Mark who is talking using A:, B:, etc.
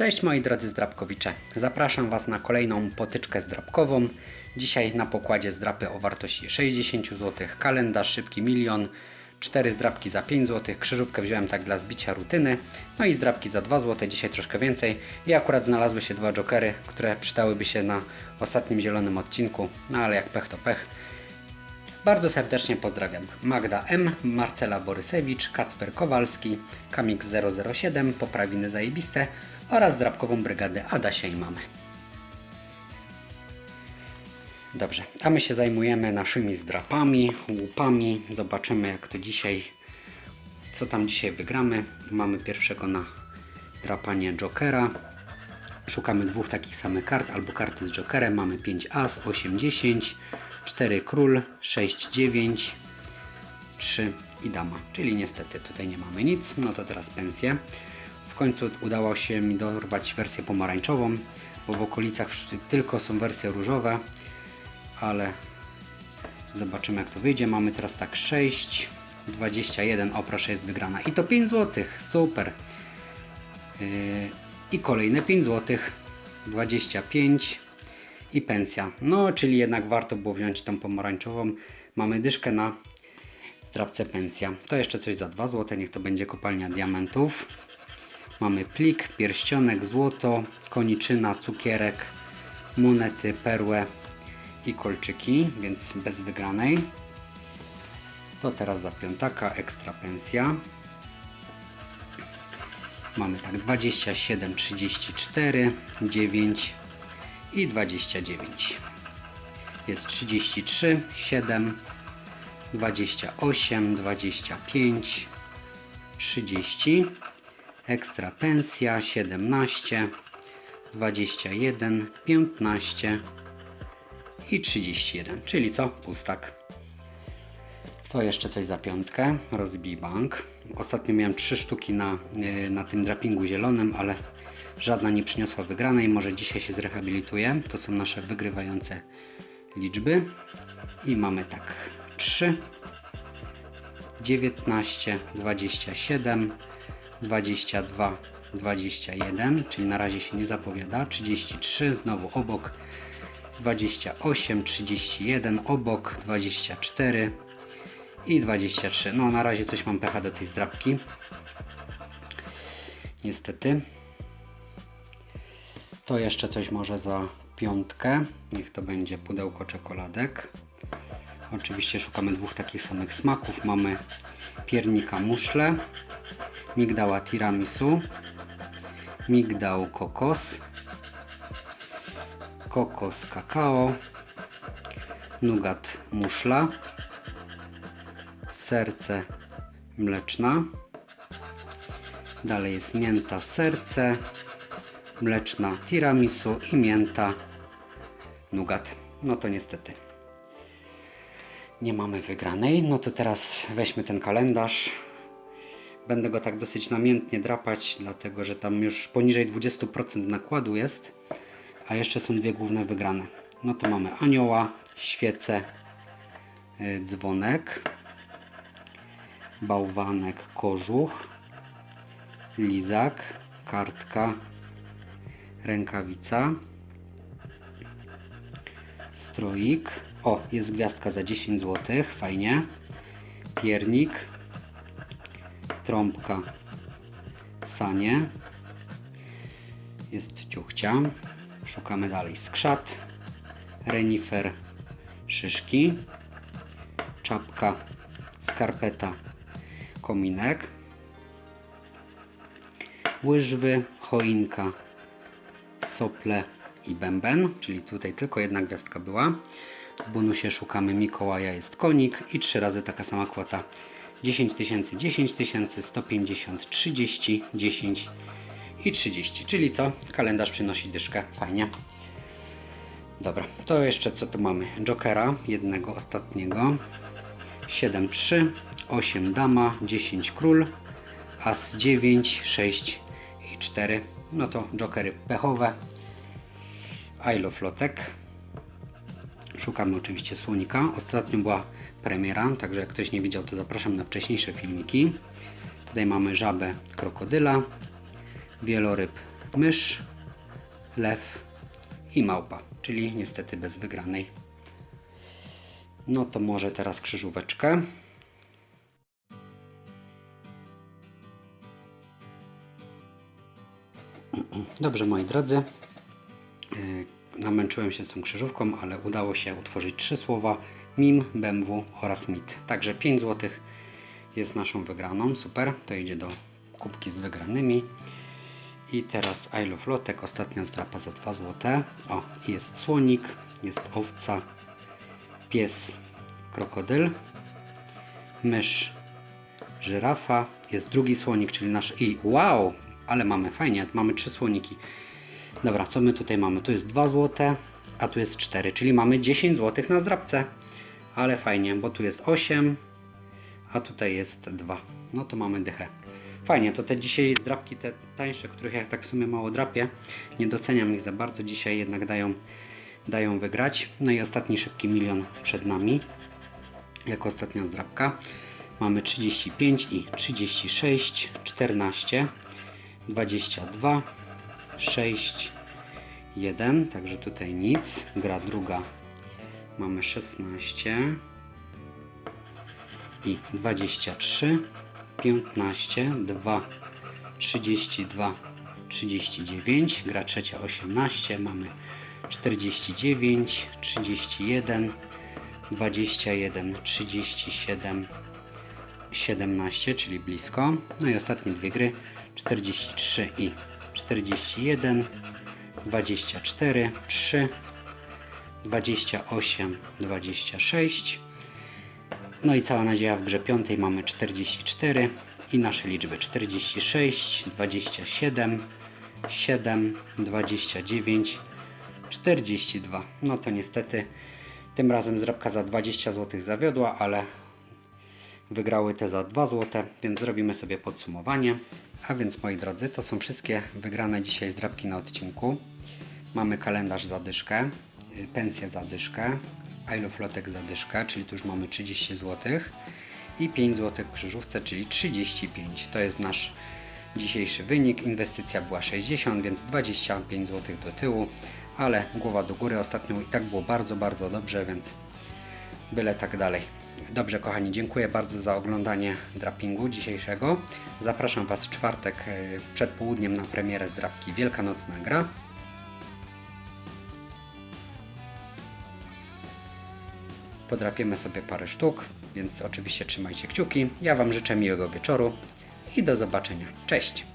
A: Cześć moi drodzy zdrabkowicze. Zapraszam Was na kolejną potyczkę zdrabkową. Dzisiaj na pokładzie zdrapy o wartości 60 zł, kalendarz szybki milion, 4 zdrabki za 5 zł, krzyżówkę wziąłem tak dla zbicia rutyny, no i zdrabki za 2 zł, dzisiaj troszkę więcej. I akurat znalazły się dwa jokery, które przydałyby się na ostatnim zielonym odcinku, no ale jak pech to pech. Bardzo serdecznie pozdrawiam. Magda M, Marcela Borysewicz, Kacper Kowalski, Kamix 007, Poprawiny Zajebiste oraz drapkową brygadę Adasia i Mamy. Dobrze, a my się zajmujemy naszymi zdrapami, łupami. Zobaczymy jak to dzisiaj, co tam dzisiaj wygramy. Mamy pierwszego na drapanie Jokera. Szukamy dwóch takich samych kart albo karty z Jokerem. Mamy 5 As, 8 10, 4 Król, 6 9, 3 i Dama. Czyli niestety tutaj nie mamy nic. No to teraz pensję. Końcu udało się mi dorwać wersję pomarańczową, bo w okolicach tylko są wersje różowe, ale zobaczymy jak to wyjdzie. Mamy teraz tak 6, 21, o proszę jest wygrana. I to 5 zł, super. Yy, I kolejne 5 zł, 25 i pensja. No, czyli jednak warto było wziąć tą pomarańczową. Mamy dyszkę na zdrabce pensja. To jeszcze coś za 2 zł, niech to będzie kopalnia diamentów. Mamy plik, pierścionek, złoto, koniczyna, cukierek, monety, perłę i kolczyki, więc bez wygranej. To teraz za piątaka, ekstra pensja. Mamy tak 27, 34, 9 i 29. Jest 33, 7, 28, 25, 30. Ekstra pensja 17, 21, 15 i 31. Czyli co? Pustak. To jeszcze coś za piątkę. Rozbij bank. Ostatnio miałem trzy sztuki na, yy, na tym drapingu zielonym, ale żadna nie przyniosła wygranej. Może dzisiaj się zrehabilituje. To są nasze wygrywające liczby. I mamy tak 3, 19, 27, 22, 21, czyli na razie się nie zapowiada. 33, znowu obok. 28, 31, obok 24 i 23. No na razie coś mam pecha do tej zdrabki. Niestety. To jeszcze coś może za piątkę. Niech to będzie pudełko czekoladek. Oczywiście szukamy dwóch takich samych smaków. Mamy piernika muszle, migdała tiramisu, migdał kokos, kokos kakao, nugat muszla, serce mleczna, dalej jest mięta serce, mleczna tiramisu i mięta nugat. No to niestety nie mamy wygranej. No to teraz weźmy ten kalendarz. Będę go tak dosyć namiętnie drapać, dlatego że tam już poniżej 20% nakładu jest, a jeszcze są dwie główne wygrane. No to mamy anioła, świecę, y, dzwonek, bałwanek, kożuch, lizak, kartka, rękawica, stroik. O, jest gwiazdka za 10 zł, fajnie. Piernik, trąbka, sanie. Jest ciuchcia. Szukamy dalej skrzat, renifer, szyszki, czapka, skarpeta, kominek, łyżwy, choinka, sople i bęben, czyli tutaj tylko jedna gwiazdka była. W bonusie szukamy Mikołaja, jest konik i trzy razy taka sama kwota. 10 tysięcy, 10 tysięcy, 150, 30, 10 i 30. Czyli co? Kalendarz przynosi dyszkę. Fajnie. Dobra, to jeszcze co tu mamy? Jokera, jednego ostatniego. 7, 3, 8 dama, 10 król, as 9, 6 i 4. No to jokery pechowe. I love lotek. Szukamy oczywiście słonika. Ostatnio była premiera, także jak ktoś nie widział, to zapraszam na wcześniejsze filmiki. Tutaj mamy żabę krokodyla, wieloryb, mysz, lew i małpa, czyli niestety bez wygranej. No to może teraz krzyżóweczkę. Dobrze, moi drodzy. Yy, Namęczyłem się z tą krzyżówką, ale udało się utworzyć trzy słowa: MIM, BMW oraz MIT. Także 5 zł jest naszą wygraną. Super. To idzie do kubki z wygranymi. I teraz I Love Lotek, ostatnia zdrapa za 2 zł. O, jest słonik, jest owca, pies, krokodyl, mysz, żyrafa, jest drugi słonik, czyli nasz i wow, ale mamy fajnie, mamy trzy słoniki. Dobra, co my tutaj mamy? Tu jest 2 zł, a tu jest 4, czyli mamy 10 zł na zdrabce. Ale fajnie, bo tu jest 8, a tutaj jest 2. No to mamy dychę. Fajnie, to te dzisiaj zdrapki, te tańsze, których ja tak w sumie mało drapię, nie doceniam ich za bardzo, dzisiaj jednak dają, dają wygrać. No i ostatni szybki milion przed nami, jako ostatnia zdrapka. Mamy 35 i 36, 14, 22, 6, 1, także tutaj nic. Gra druga mamy 16 i 23, 15, 2, 32, 39. Gra trzecia 18, mamy 49, 31, 21, 37, 17, czyli blisko. No i ostatnie dwie gry 43 i 41, 24, 3, 28, 26. No i cała nadzieja w grze piątej mamy 44 i nasze liczby 46, 27, 7, 29, 42. No to niestety tym razem zrabka za 20 zł zawiodła, ale wygrały te za 2 zł, więc zrobimy sobie podsumowanie. A więc moi drodzy, to są wszystkie wygrane dzisiaj zdrabki na odcinku. Mamy kalendarz zadyszkę, y, pensję zadyszkę, I Love Lotek zadyszkę, czyli tu już mamy 30 zł i 5 zł w krzyżówce, czyli 35. To jest nasz dzisiejszy wynik. Inwestycja była 60, więc 25 zł do tyłu, ale głowa do góry. Ostatnio i tak było bardzo, bardzo dobrze, więc byle tak dalej. Dobrze, kochani, dziękuję bardzo za oglądanie drapingu dzisiejszego. Zapraszam Was w czwartek e, przed południem na premierę zdrapki Wielkanocna Gra. Podrapiemy sobie parę sztuk, więc oczywiście trzymajcie kciuki. Ja Wam życzę miłego wieczoru i do zobaczenia. Cześć!